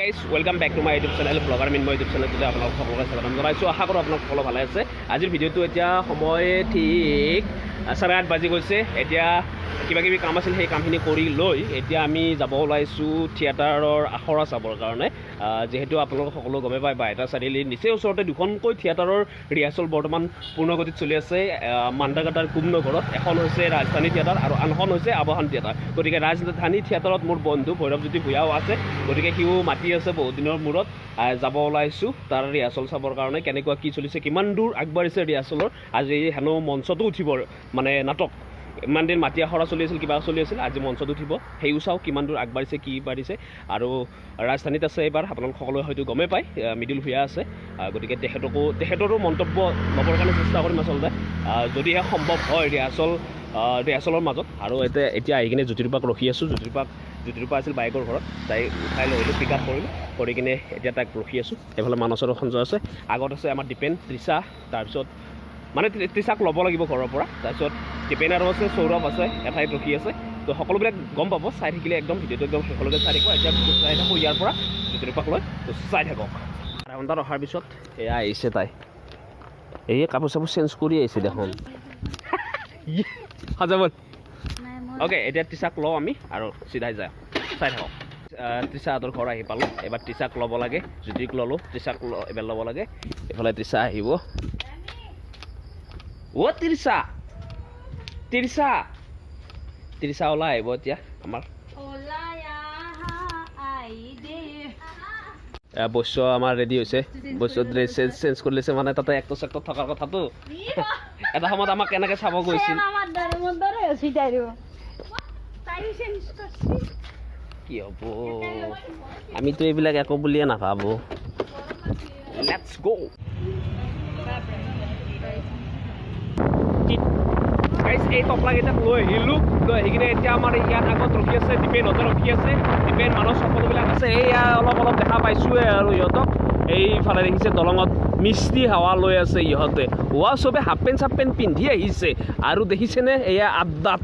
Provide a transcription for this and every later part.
Guys welcome back to my YouTube channel blogger মিন মই YouTube চেনেলটোতে আপোনালোক সকলোকে স্বাগতম জনাইছোঁ। আশা কৰোঁ আপোনালোক সকলো ভালে আছে। আজিৰ ভিডিঅ'টো এতিয়া সময় ঠিক চাৰে আঠ বাজি গৈছে। এতিয়া কিবা কিবি কাম আছিল সেই কামখিনি কৰি লৈ এতিয়া আমি যাব ওলাইছোঁ থিয়েটাৰৰ আখৰা চাবৰ কাৰণে। যিহেতু আপোনালোক সকলো গমে পায় বাইটা চাৰিআলিৰ নিচেই ওচৰতে দুখনকৈ থিয়েটাৰৰ ৰিহাৰ্চেল বৰ্তমান পূৰ্ণগতিত চলি আছে। মাণ্ডাগাটাৰ কুমনগৰত এখন হৈছে ৰাজধানী থিয়েটাৰ আৰু আনখন হৈছে আৱাহন থিয়েটাৰ। গতিকে ৰাজধানী থিয়েটাৰত মোৰ বন্ধু ভৈৰৱজ্যোতি ভূঞাও আছে গতিকে সিও মাতি আছে বহুত দিনৰ মূৰত। যাব ওলাইছোঁ তাৰ ৰিহাৰ্চেল চাবৰ কাৰণে কেনেকুৱা কি চলিছে কিমান দূৰ আগবাঢ়িছে ৰিহাৰ্চেলৰ আজি হেনো মঞ্চতো উঠিব মানে নাটক। ইমান দিন মাটি আখৰা চলি আছিল, কিবা চলি আছিল, আজি মঞ্চত উঠিব। সেইও চাওঁ কিমান দূৰ আগবাঢ়িছে, কি বাঢ়িছে, আৰু ৰাজধানীত আছে এইবাৰ আপোনালোক সকলোৱে হয়তো গমেই পায় মৃদুল ভূঞা আছে। গতিকে তেখেতকো, তেখেতৰো মন্তব্য ল'বৰ কাৰণে চেষ্টা কৰিম আচলতে। যদিহে সম্ভৱ হয় ৰিহাৰ্চল ৰিহাৰ্চলৰ মাজত, আৰু এতিয়া এতিয়া আহি কিনে জ্যোতিৰূপাক ৰখি আছোঁ। জ্যোতিৰূপাক, জ্যোতিৰূপা আছিল বাইকৰ ঘৰত, তাই উঠাই লৈ পিক আপ কৰিলোঁ, কৰি কিনে এতিয়া তাক ৰখি আছোঁ। এইফালে মানসৰ সঞ্জয় আছে। আগত আছে আমাৰ দীপেন তৃষা তাৰপিছত মানে তৃষাক ল'ব লাগিব ঘৰৰ পৰা। তাৰপিছত দীপেন আৰু আছে সৌৰভ আছে এঠাইত ৰখি আছে। তো সকলোবিলাক গম পাব চাই থাকিলে একদম ভিডিঅ'টো একদম শেষলৈকে চাই থাকিব। এতিয়া চাই থাকোঁ ইয়াৰ পৰা জ্যোতিৰূপাক লৈ তো চাই থাকক। আধা ঘণ্টা ৰখাৰ পিছত এয়া আহিছে তাই। এই কাপোৰ চাপোৰ চেঞ্জ কৰি আহিছে দেখোন। সজাব অ'কে এতিয়া টিচাক লওঁ আমি আৰু চিধাই যাওঁ। চাই থাকক। টিচাহঁতৰ ঘৰ আহি পালোঁ। এবাৰ টিচাক ল'ব লাগে জ্যোতিক ল'লোঁ। টিচাক এবাৰ ল'ব লাগে। এইফালে টিচা আহিব। অ' ত্ৰিছা ত্ৰিছা ত্ৰিছা ওলাই আহিব এতিয়া আমাৰ বস্য আমাৰ ৰেডি হৈছে বস্য ড্ৰেছ চেঞ্জ চেঞ্জ কৰি লৈছে মানে তাতে এক্টৰ চেক্টৰ থকাৰ কথাটো এটা সময়ত আমাক কেনেকৈ চাব গৈছিল কি হ'ব আমিতো এইবিলাক একো বুলিয়ে নাভাবোঁ লেটছ গ' এই টপলাকেইটাক লৈ আহিলোঁ। লৈ আহি কিনে এতিয়া আমাৰ ইয়াত আগত ৰখি আছে দীপেনহঁতে ৰখি আছে। দীপেন মানুহ সকলোবিলাক আছে। এইয়া অলপ অলপ দেখা পাইছোঁৱে আৰু ইহঁতক। এইফালে দেখিছে দলঙত মিস্ত্ৰী হাৱা লৈ আছে ইহঁতে। হোৱা চবে হাফ পেণ্ট চাফ পেণ্ট পিন্ধি আহিছে। আৰু দেখিছেনে? এয়া আড্ডাত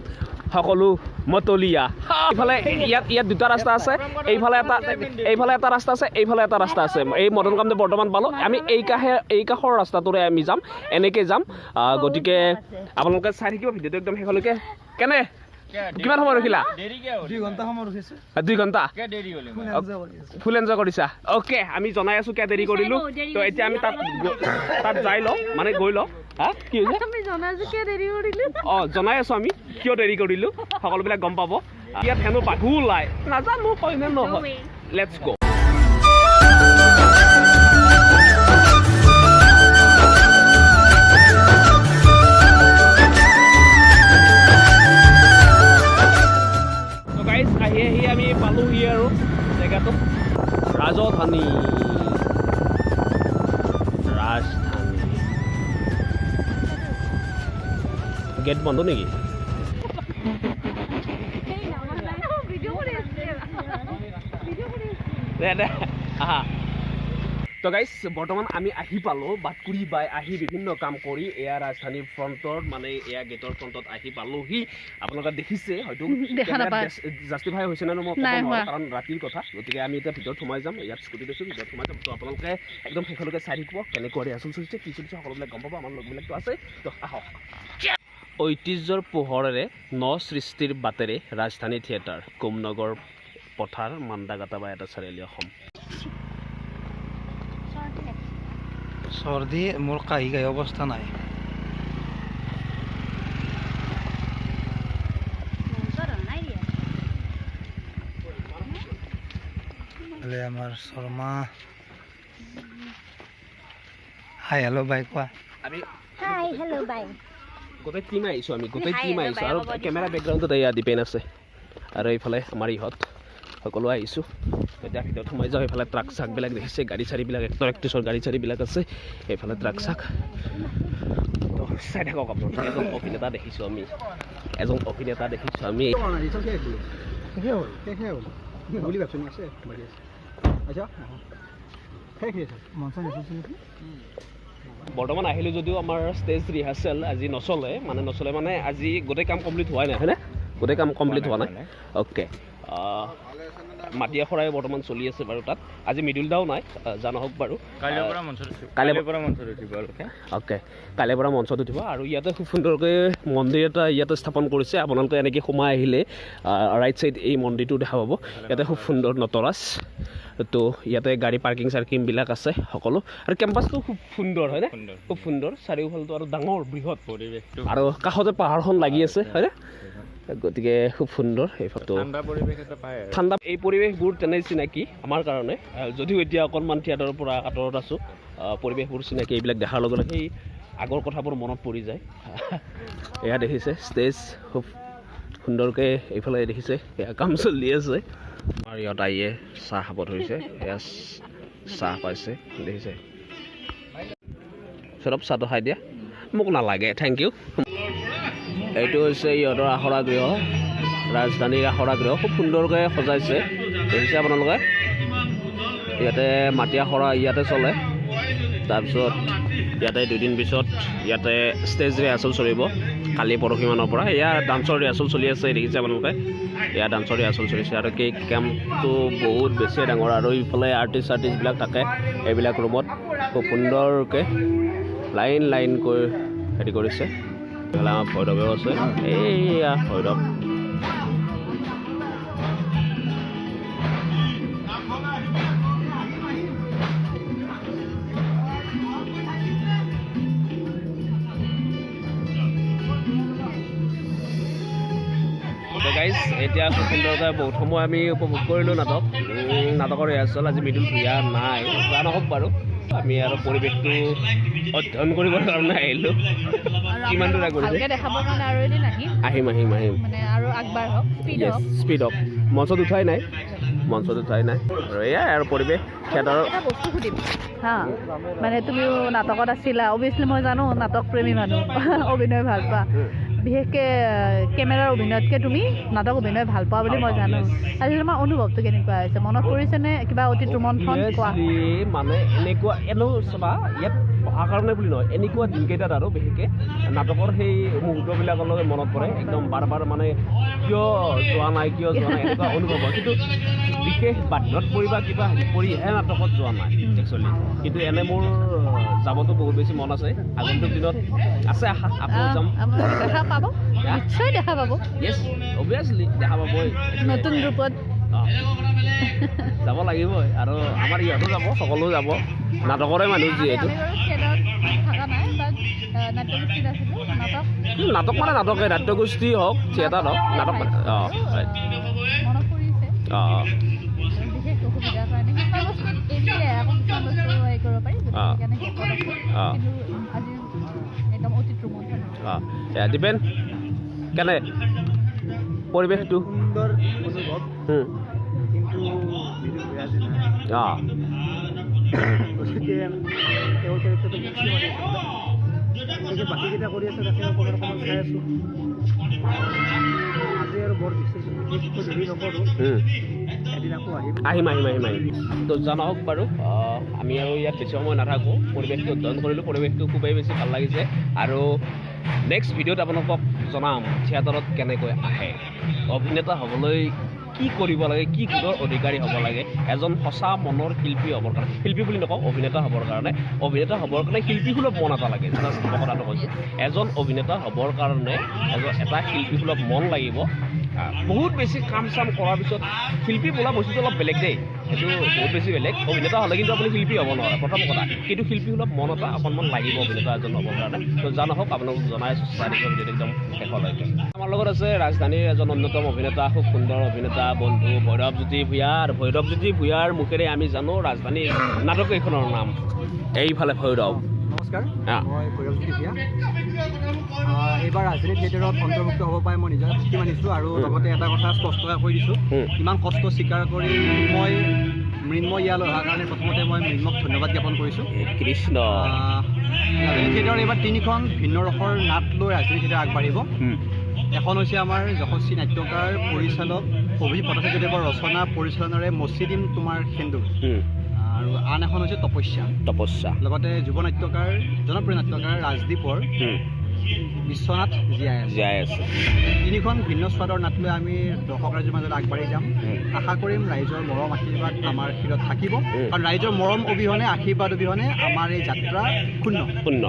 সকলো মতলীয়া। এইফালে ইয়াত ইয়াত দুটা ৰাস্তা আছে এইফালে এটা এইফালে এটা ৰাস্তা আছে এইফালে এটা ৰাস্তা আছে। এই মদন কামদেৱ বৰ্তমান পালোঁ। আমি এই কাষে এই কাষৰ ৰাস্তাটোৰে আমি যাম এনেকৈ যাম। গতিকে আপোনালোকে চাই থাকিব ভিডিঅ'টো একদম শেষলৈকে। কেনে? কিমান সময় ৰখিলা? দুই ঘণ্টা সময় ৰখিছে। দুই ঘণ্টা? ফুল এনজয় কৰিছা। অ'কে আমি জনাই আছোঁ কিয় দেৰি কৰিলোঁ। তো এতিয়া আমি তাত তাত যাই লওঁ মানে গৈ লওঁ। হা কি হৈছে? অঁ জনাই আছোঁ আমি কিয় দেৰি কৰিলোঁ? সকলোবিলাক গম পাব। ইয়াত হেনো বাঘু ওলাই নাজানো হয় নে নহয়। লেটছ গ' বন্ধ নেকি? আহা। তো গাইজ বৰ্তমান আমি আহি পালোঁ বাটকুৰি বাই আহি বিভিন্ন কাম কৰি এয়া ৰাজধানীৰ ফ্ৰণ্টত মানে এয়া গেটৰ ফ্ৰণ্টত আহি পালোহি। আপোনালোকে দেখিছে হয়তো। জাষ্টিফাই হৈছে নে মই ক'ব নোৱাৰোঁ। কাৰণ ৰাতিৰ কথা। গতিকে আমি এতিয়া ভিতৰত সোমাই যাম ইয়াত স্কুটি লৈছোঁ ভিতৰত সোমাই যাম। তো আপোনালোকে একদম শেষলৈকে চাই থাকিব কেনেকুৱা ৰিহাৰ্চেল চলিছে কি চলিছে সকলোবিলাক গম পাব আমাৰ লগবিলাকতো আছে। তো আহক। ঐতিহ্যৰ পোহৰেৰে ন সৃষ্টিৰ বাটেৰে ৰাজধানী থিয়েটাৰ কোমনগৰ পথাৰ মান্দাগাটা বা এটা চাৰিআলি অসম। চৰ্দি মোৰ কাহি কাহি অৱস্থা নাই। আমাৰ শৰ্মা। হাই হেল্ল' বাই কোৱা। হাই হেল্ল' বাই গোটেই টিম আহিছোঁ আমি গোটেই টিম আহিছোঁ। আৰু। কেমেৰা বেকগ্ৰাউণ্ডত এয়া দীপেন আছে। আৰু এইফালে আমাৰ ইহঁত সকলো আহিছোঁ। এতিয়া ভিতৰত সোমাই যাওঁ এইফালে ট্ৰাক চাকবিলাক দেখিছে গাড়ী চাড়ীবিলাক এক্টৰ এক্ট্ৰেছৰ গাড়ী চাড়ীবিলাক আছে। এইফালে ট্ৰাক চাক। তো চাই থাকক আপোনালোকে এজন অভিনেতা দেখিছোঁ আমি। এজন অভিনেতা দেখিছোঁ আমি। বৰ্তমান আহিলোঁ যদিও আমাৰ ষ্টেজ ৰিহাৰ্চেল আজি নচলে মানে নচলে মানে আজি গোটেই কাম কমপ্লিট হোৱাই নাই হয়নে? গোটেই কাম কমপ্লিট হোৱা নাই। অ'কে মাটিয়া শৰাই বৰ্তমান চলি আছে বাৰু তাত। আজি মৃদুল দাও নাই আহ, যা নহওক বাৰু। কাইলৈ- পৰা মঞ্চত উঠিব। অ'কে কাইলৈ পৰা মঞ্চত উঠিব। আৰু ইয়াতে খুব সুন্দৰকৈ মন্দিৰ এটা ইয়াতে স্থাপন কৰিছে। আপোনালোকে এনেকৈ সোমাই আহিলে ৰাইট ছাইড এই মন্দিৰটো দেখা পাব। ইয়াতে খুব সুন্দৰ নটৰাজ তো ইয়াতে গাড়ী পাৰ্কিং চাৰ্কিংবিলাক আছে সকলো। আৰু কেম্পাছটো খুব সুন্দৰ হয়নে? খুব সুন্দৰ। চাৰিওফালটো আৰু ডাঙৰ বৃহৎ। পৰিৱেশটো আৰু কাষতে পাহাৰখন লাগি আছে হয়নে? গতিকে খুব সুন্দৰ পায় আৰু। ঠাণ্ডা এই পৰিৱেশবোৰ তেনে চিনাকি আমাৰ কাৰণে। যদিও এতিয়া অকণমান থিয়েটাৰৰ পৰা আঁতৰত আছোঁ পৰিৱেশবোৰ চিনাকি এইবিলাক দেখাৰ লগে লগে সেই আগৰ কথাবোৰ মনত পৰি যায়। এয়া দেখিছে ষ্টেজ খুব সুন্দৰকৈ এইফালে দেখিছে এয়া কাম চলি আছে। আমাৰ ইয়াত আইয়ে চাহ খাব ধৰিছে এয়া চাহ পাইছে দেখিছে। চৰব চাহটো খাই দিয়া। মোক নালাগে থেংক ইউ এইটো হৈছে ইহঁতৰ আখৰা গৃহ। ৰাজধানীৰ আখৰা গৃহ। খুব সুন্দৰকৈ সজাইছে। দেখিছে আপোনালোকে? ইয়াতে মাটি আখৰা ইয়াতে চলে। তাৰপিছত ইয়াতে দুদিন পিছত ইয়াতে ষ্টেজ ৰিহাৰ্চেল চলিব। কালি পৰহি মানৰ পৰা। এয়া ডান্সৰ ৰিহাৰ্চেল চলি আছে দেখিছে আপোনালোকে? এয়া ডান্সৰ ৰিহাৰ্চেল চলিছে। আৰু কেক কেম্পটো বহুত বেছি ডাঙৰ। আৰু ইফালে আৰ্টিষ্ট চাৰ্টিষ্টবিলাক থাকে এইবিলাক ৰুমত খুব সুন্দৰকৈ লাইন লাইনকৈ হেৰি কৰিছে। এইফালে আমাৰ ভৈৰৱেও আছে এইয়া ভৈৰৱ গাইজ এতিয়া সুন্দৰকৈ বহুত সময় আমি উপভোগ কৰিলোঁ নাটক। নাটকৰ ৰিহাৰ্চেল আজি মৃদুল ভূঞা নাই। যোৱা নহওক বাৰু আমি আৰু পৰিৱেশটো অধ্যয়ন কৰিবৰ কাৰণে আহিলোঁ। কিমান দূৰ আগবাঢ়িছে এদিন আহিম। আহিম আহিম স্পীড হওক। মঞ্চত উঠাই নাই। মঞ্চত উঠাই নাই। আৰু এয়াই আৰু পৰিৱেশ। থিয়েটাৰৰ এটা বস্তু সুধিম। হা? মানে তুমিও নাটকত আছিলা। অভিয়াছলি মই জানো নাটক প্ৰেমী মানুহ। অভিনয় ভাল পোৱা বিশেষকৈ কেমেৰাৰ অভিনয়তকৈ তুমি নাটক অভিনয় ভাল পোৱা বুলি মই জানো। আজি তোমাৰ অনুভৱটো কেনেকুৱা হৈছে? মনত পৰিছেনে কিবা অতীত ৰোমন্থন কোৱা? Obviously, মানে এনেকুৱা এনেও চাবা ইয়াত পঢ়াৰ কাৰণে বুলি নহয় এনেকুৱা দিনকেইটাত আৰু বিশেষকৈ নাটকৰ সেই মুহূৰ্তবিলাকলৈ মনত পৰে একদম বাৰ বাৰ মানে কিয় যোৱা নাই কিয় যোৱা নাই এনেকুৱা অনুভৱ হয়। কিন্তু বিশেষ বাধ্যত পৰি বা কিবা কৰিহে নাটকত যোৱা নাই একচুৱেলি কিন্তু এনে মোৰ যাবতো বহুত বেছি মন আছে। আগন্তুক দিনত আছে আশা আকৌ যাম। দেখা পাব. নিশ্চয় দেখা পাব। য়েছ অভিয়াছলি দেখা পাবই। নতুন ৰূপত যাব লাগিবই আৰু আমাৰ ইহঁতো যাব সকলো যাব। নাটকৰে মানুহ যিহেতু। নাটক। মানে নাটকে নাট্যগোষ্ঠী হওক থিয়েটাৰ হওক নাটক মানে অঁ হয় অঁ। অঁ। অ। দীপেন কেনে? পৰিৱেশটো। অঁ বাকীকেইটা কৰি আছে তাকে অকণমান অকণমান চাই আছোঁ আজি আৰু বৰ বিশেষ নকৰোঁ। এদিন আকৌ আহিম আহিম আহিম আহিম। আহিম তো জনাওক বাৰু আমি আৰু ইয়াত বেছি সময় নাথাকোঁ। পৰিৱেশটো অধ্যয়ন কৰিলোঁ। পৰিৱেশটো খুবেই বেছি ভাল লাগিছে। আৰু নেক্সট ভিডিঅ'ত আপোনালোকক জনাম থিয়েটাৰত কেনেকৈ আহে। অভিনেতা হ'বলৈ কি কৰিব লাগে কি গুণৰ অধিকাৰী হ'ব লাগে এজন সঁচা মনৰ শিল্পী হ'বৰ কাৰণে শিল্পী বুলি নকওঁ অভিনেতা হ'বৰ কাৰণে অভিনেতা হ'বৰ কাৰণে শিল্পীসুলভ মন এটা লাগে কথাটো কৈছোঁ। এজন অভিনেতা হ'বৰ কাৰণে এজন এটা শিল্পীসুলভ মন লাগিব বহুত বেছি কাম চাম কৰাৰ পিছত শিল্পী বোলা বস্তুটো অলপ বেলেগ দেই। সেইটো বহুত বেছি বেলেগ। অভিনেতা হ'লে কিন্তু আপুনি শিল্পী হ'ব নোৱাৰে প্ৰথম কথা। কিন্তু শিল্পী সুলভ মন এটা অকণমান লাগিব অভিনেতা এজন হ'বৰ কাৰণে। তো জানো হওক আপোনালোকক জনাই আছোঁ চাৰিখন যদি একদম শেষলৈকে। আমাৰ লগত আছে ৰাজধানীৰ এজন অন্যতম অভিনেতা খুব সুন্দৰ অভিনেতা বন্ধু ভৈৰৱজ্যোতি ভূঞা আৰু ভৈৰৱজ্যোতি ভূঞাৰ মুখেৰে আমি জানো ৰাজধানীৰ নাটক কেইখনৰ নাম। এইফালে ভৈৰৱ। নমস্কাৰ মই ভৈৰৱজ্যোতি ভূঞা। এইবাৰ ৰাজধানী থিয়েটাৰত অন্তৰ্ভুক্ত হ'ব পাৰে মই নিজৰ সুখী মানিছোঁ আৰু লগতে এটা কথা স্পষ্টকৈ কৈ দিছোঁ। ইমান কষ্ট স্বীকাৰ কৰি মই মৃন্ময় ইয়ালৈ অহাৰ কাৰণে প্ৰথমতে মই মৃন্মক ধন্যবাদ জ্ঞাপন কৰিছোঁ। কৃষ্ণ। ৰাজধানী থিয়েটাৰত এইবাৰ তিনিখন ভিন্ন ৰসৰ নাট লৈ ৰাজধানী থিয়েটাৰ আগবাঢ়িব। এখন হৈছে আমাৰ যশস্বী নাট্যকাৰ পৰিচালক অভিজিৎ ভট্টাচাৰ্যদেৱৰ ৰচনা পৰিচালনাৰে মচি দিম তোমাৰ সেন্দুৰ। আৰু আন এখন হৈছে তপস্যা। তপস্যা। লগতে যুৱ নাট্যকাৰ জনপ্ৰিয় নাট্যকাৰ ৰাজদীপৰ বিশ্বনাথ জীয়াই আছে। জীয়াই আছে। তিনিখন ভিন্ন স্বাদৰ নাট লৈ আমি দৰ্শক ৰাইজৰ মাজত আগবাঢ়ি যাম। আশা কৰিম ৰাইজৰ মৰম আশীৰ্বাদ আমাৰ শিৰত থাকিব। কাৰণ ৰাইজৰ মৰম অবিহনে আশীৰ্বাদ অবিহনে আমাৰ এই যাত্ৰা শূন্য। শূন্য।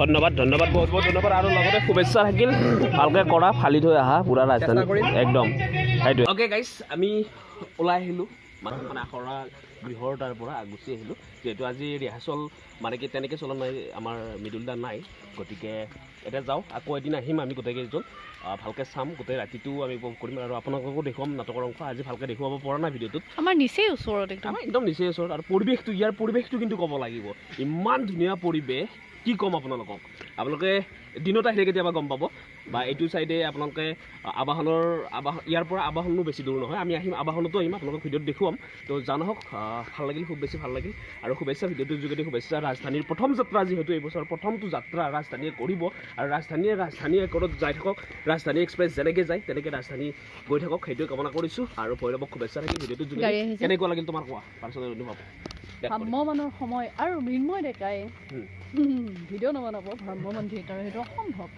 ধন্যবাদ ধন্যবাদ বহুত বহুত ধন্যবাদ। আৰু লগতে শুভেচ্ছা থাকিল। ভালকৈ কৰা ফালি থৈ আহা পূৰা ৰাজধানী। একদম। সেইটোৱে। অ'কে গাইছ আমি ওলাই আহিলোঁ। মানে আখৰা গৃহৰ তাৰ পৰা গুচি আহিলোঁ। যিহেতু আজি ৰিহাৰ্চল মানে কি তেনেকৈ চলা নাই আমাৰ মৃদুলদা নাই। গতিকে এতিয়া যাওঁ আকৌ এদিন আহিম আমি গোটেইকেইজন ভালকৈ চাম গোটেই ৰাতিটো আমি উপভোগ কৰিম। আৰু আপোনালোককো দেখুৱাম নাটকৰ অংশ। আজি ভালকৈ দেখুৱাব পৰা নাই ভিডিঅ'টোত। আমাৰ নিচেই ওচৰত একদম। একদম নিচেই ওচৰত। আৰু পৰিৱেশটো ইয়াৰ পৰিৱেশটো কিন্তু ক'ব লাগিব। ইমান ধুনীয়া পৰিৱেশ কি ক'ম আপোনালোকক? আপোনালোকে দিনত আহিলে কেতিয়াবা গম পাব। বা এইটো চাইডে আপোনালোকে আবাহনৰ আবাহ ইয়াৰ পৰা আবাহনো বেছি দূৰ নহয়। আমি আহিম আবাহনতো আহিম আপোনালোকক ভিডিঅ'ত দেখুৱাম। তো জানহওক ভাল লাগিল খুব বেছি ভাল লাগিল। আৰু শুভেচ্ছা ভিডিঅ'টোৰ যোগেদি শুভেচ্ছা। ৰাজধানীৰ প্ৰথম যাত্ৰা যিহেতু এইবছৰ প্ৰথমটো যাত্ৰা ৰাজধানীয়ে কৰিব। আৰু ৰাজধানীয়ে ৰাজধানী একৰত যাই থাকক। ৰাজধানী এক্সপ্ৰেছ যেনেকৈ যায় তেনেকৈ ৰাজধানী গৈ থাকক। সেইটোৱে কামনা কৰিছোঁ। আৰু ভৈৰৱক শুভেচ্ছা থাকিল ভিডিঅ'টোৰ যোগেদি। কেনেকুৱা লাগিল তোমাৰ কোৱা? পাৰ্চনেল অনুভৱ। ভ্ৰাম্যমানৰ সময় আৰু মৃন্ময় ডেকাই। ভিডিঅ' নবনাব ভ্ৰাম্যমান থিয়েটাৰ সেইটো অসম্ভৱ।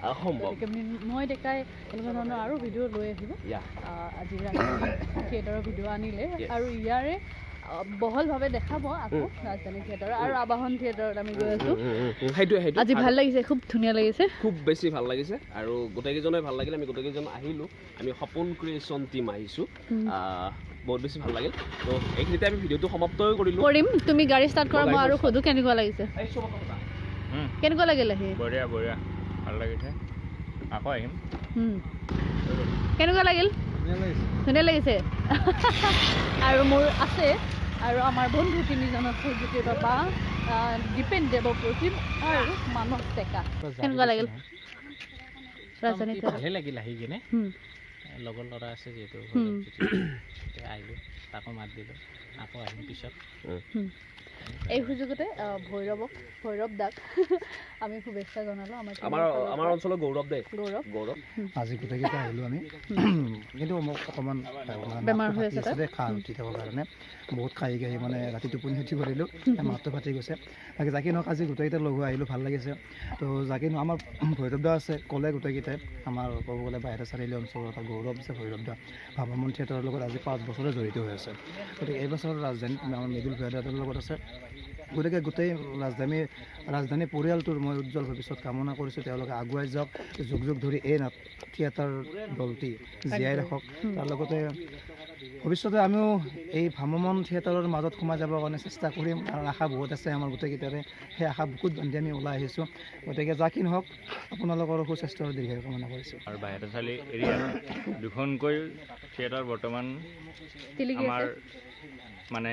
গতিকে মৃন্ময় ডেকাই এনেকুৱা ধৰণৰ আৰু ভিডিঅ' লৈ আহিব। আজি থিয়েটাৰৰ ভিডিঅ' আনিলে. আৰু ইয়াৰে বহলভাৱে দেখাব আকৌ ৰাজধানী থিয়েটাৰ আৰু আবাহন থিয়েটাৰত আমি গৈ আছোঁ। সেইটোৱে সেইটোৱে। আজি ভাল লাগিছে খুব ধুনীয়া লাগিছে। খুব বেছি ভাল লাগিছে। আৰু গোটেইকেইজনে ভাল লাগিলে আমি গোটেইকেইজন আহিলোঁ। আমি সপোন ক্ৰিয়েশ্যন টীম আহিছোঁ। বহুত বেছি ভাল লাগিল। তো এইখিনিতে আমি ভিডিঅ'টো সমাপ্তই কৰিলোঁ। কৰিম। তুমি গাড়ী ষ্টাৰ্ট কৰা মই আৰু সোধো কেনেকুৱা লাগিছে। কেনেকুৱা লাগিল আহি বঢ়িয়া বঢ়িয়া। ভাল লাগিছে। আকৌ আহিম। হুম। কেনেকুৱা লাগিল? ধুনীয়া লাগিছে। আৰু মোৰ আছে। আৰু আমাৰ বন্ধু তিনিজন আছে জ্যোতি বাবা দীপেন দেৱপ্ৰতিম আৰু মানস ডেকা কেনেকুৱা লাগিল? ৰাজধানী থিয়েটাৰ ভালে লাগিল আহি কিনে। হুম। লগৰ ল'ৰা আছে যিহেতু আহিলোঁ তাকো মাত দিলোঁ আকৌ আহিম পিছত। এই সুযোগতে ভৈৰৱক ভৈৰৱ দাক আমি শুভেচ্ছা জনালোঁ আমাৰ আমাৰ আমাৰ। অঞ্চলৰ গৌৰৱ দে। গৌৰৱ। গৌৰৱ। আজি গোটেইকেইটা আহিলোঁ আমি। কিন্তু মোক অকণমান বেমাৰ হৈ আছে আছিলে খা উঠি থকাৰ কাৰণে। বহুত খাই খাই মানে ৰাতি টোপনি উঠি কৰিলোঁ মাতটো ফাটি গৈছে। বাকী যাকে নহওক আজি গোটেইকেইটা লগ হৈ আহিলোঁ ভাল লাগিছে। তো যাকে নহওক আমাৰ ভৈৰৱ দা আছে ক'লে গোটেইকেইটাই। আমাৰ ক'ব গ'লে বাহিৰা চাৰিআলি অঞ্চলৰ এটা গৌৰৱ আছে ভৈৰৱ দা ভাৱামন থিয়েটাৰৰ লগত আজি পাঁচ বছৰে জড়িত হৈ আছে। গতিকে এইবছৰ ৰাজধানীত আমাৰ মৃদুল ভূঞাদাহঁতৰ লগত আছে। গতিকে গোটেই ৰাজধানী ৰাজধানী পৰিয়ালটোৰ মই উজ্জ্বল ভৱিষ্যত কামনা কৰিছোঁ। তেওঁলোকে আগুৱাই যাওক যুগ যুগ ধৰি এই নাট থিয়েটাৰ দলটি জীয়াই ৰাখক। তাৰ লগতে ভৱিষ্যতে আমিও এই ভ্ৰাম্যমান থিয়েটাৰৰ মাজত সোমাই যাবৰ কাৰণে চেষ্টা কৰিম কাৰণ আশা বহুত আছে আমাৰ গোটেইকেইটাৰে। সেই আশা বুকুত বান্ধি আমি ওলাই আহিছোঁ। গতিকে যাকি নহওক আপোনালোকৰ সুস্বাস্থ্য আৰু দীৰ্ঘায়ু কামনা কৰিছোঁ। আৰু বাহিৰা চালি এৰিয়াত দুখনকৈ থিয়েটাৰ বৰ্তমান আমাৰ মানে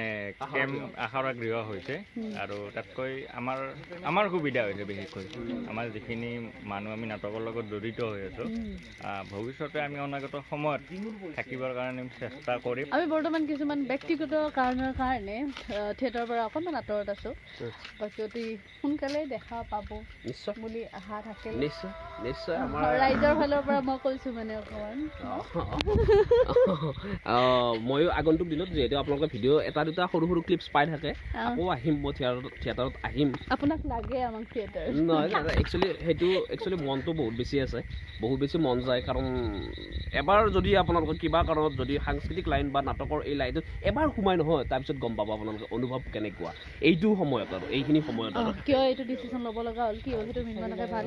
কেম্প আখৰা গৃহ হৈছে আৰু তাতকৈ আমাৰ আমাৰ সুবিধা হৈছে বিশেষকৈ। আমাৰ যিখিনি মানুহ আমি নাটকৰ লগত জড়িত হৈ আছোঁ ভৱিষ্যতে আমি অনাগত সময়ত থাকিবৰ কাৰণে চেষ্টা কৰিম। আমি বৰ্তমান কিছুমান ব্যক্তিগত কাৰণৰ কাৰণে থিয়েটাৰৰ পৰা অকণমান আঁতৰত আছোঁ। অতি সোনকালে দেখা পাব নিশ্চয়। বুলি আশা থাকিল নিশ্চয় নিশ্চয় আমাৰ ৰাইজৰ ফালৰ পৰা মই কৈছোঁ মানে অকণমান। ময়ো আগন্তুক দিনত যিহেতু আপোনালোকে ভিডিঅ' এটা দুটা সৰু সৰু ক্লিপছ পাই থাকে। আকৌ আহিম মই থিয়েটাৰত থিয়েটাৰত আহিম। আপোনাক লাগে আমাক থিয়েটাৰ। নহয় একচুৱেলি সেইটো একচুৱেলি মনটো বহুত বেছি আছে। বহুত বেছি মন যায় কাৰণ এবাৰ যদি আপোনালোকে কিবা কাৰণত যদি সাংস্কৃতিক লাইন বা নাটকৰ এই লাইনটোত এবাৰ সোমাই নহয় তাৰপিছত গম পাব আপোনালোকে অনুভৱ কেনেকুৱা। এইটো সময়ত আৰু এইখিনি সময়ত আৰু। কিয় এইটো ডিচিশ্যন ল'ব লগা হ'ল? কি হ'ল? সেইটো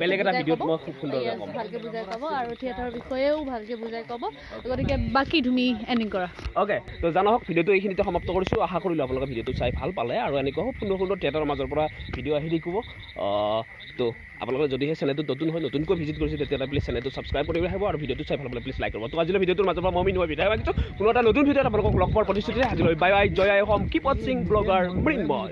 বেলেগ এটা ভিডিঅ'ত। মই খুব সুন্দৰকৈ ক'ম। ভালকে বুজাই ক'ব আৰু থিয়েটাৰৰ বিষয়েও ভালকে বুজাই ক'ব। গতিকে বাকী তুমি এণ্ডিং কৰা। অ'কে তো জানক ভিডিঅ'টো এইখিনিতে সমাপ্ত কৰিছোঁ। আশা কৰিলোঁ আপোনালোকে ভিডিঅ'টো চাই ভাল পালে আৰু এনেকুৱা খুব সুন্দৰ সুন্দৰ থিয়েটাৰৰ মাজৰ পৰা ভিডিঅ' আহি থাকিব। আহ, তো আপোনালোকে যদিহে চেনেলটো নতুন হয় নতুনকৈ ভিজিট কৰিছে তেতিয়াহ'লে প্লিজ চেনেলটো ছাবস্ক্ৰাইব কৰি ৰাখিব আৰু ভিডিঅ'টো চাই ভাল পালে প্লিজ লাইক কৰিব। তো আজিলৈ ভিডিঅ'টোৰ মাজৰ পৰা মই মই বিদায় মাগিছোঁ। কোনো এটা নতুন ভিডিঅ'ত আপোনালোকক লগ পোৱাৰ প্ৰতিশ্ৰুতিৰে আজিলৈ বাই বাই জয় আই অসম। কিপ ৱাচিং ব্লগাৰ মৃন্ময়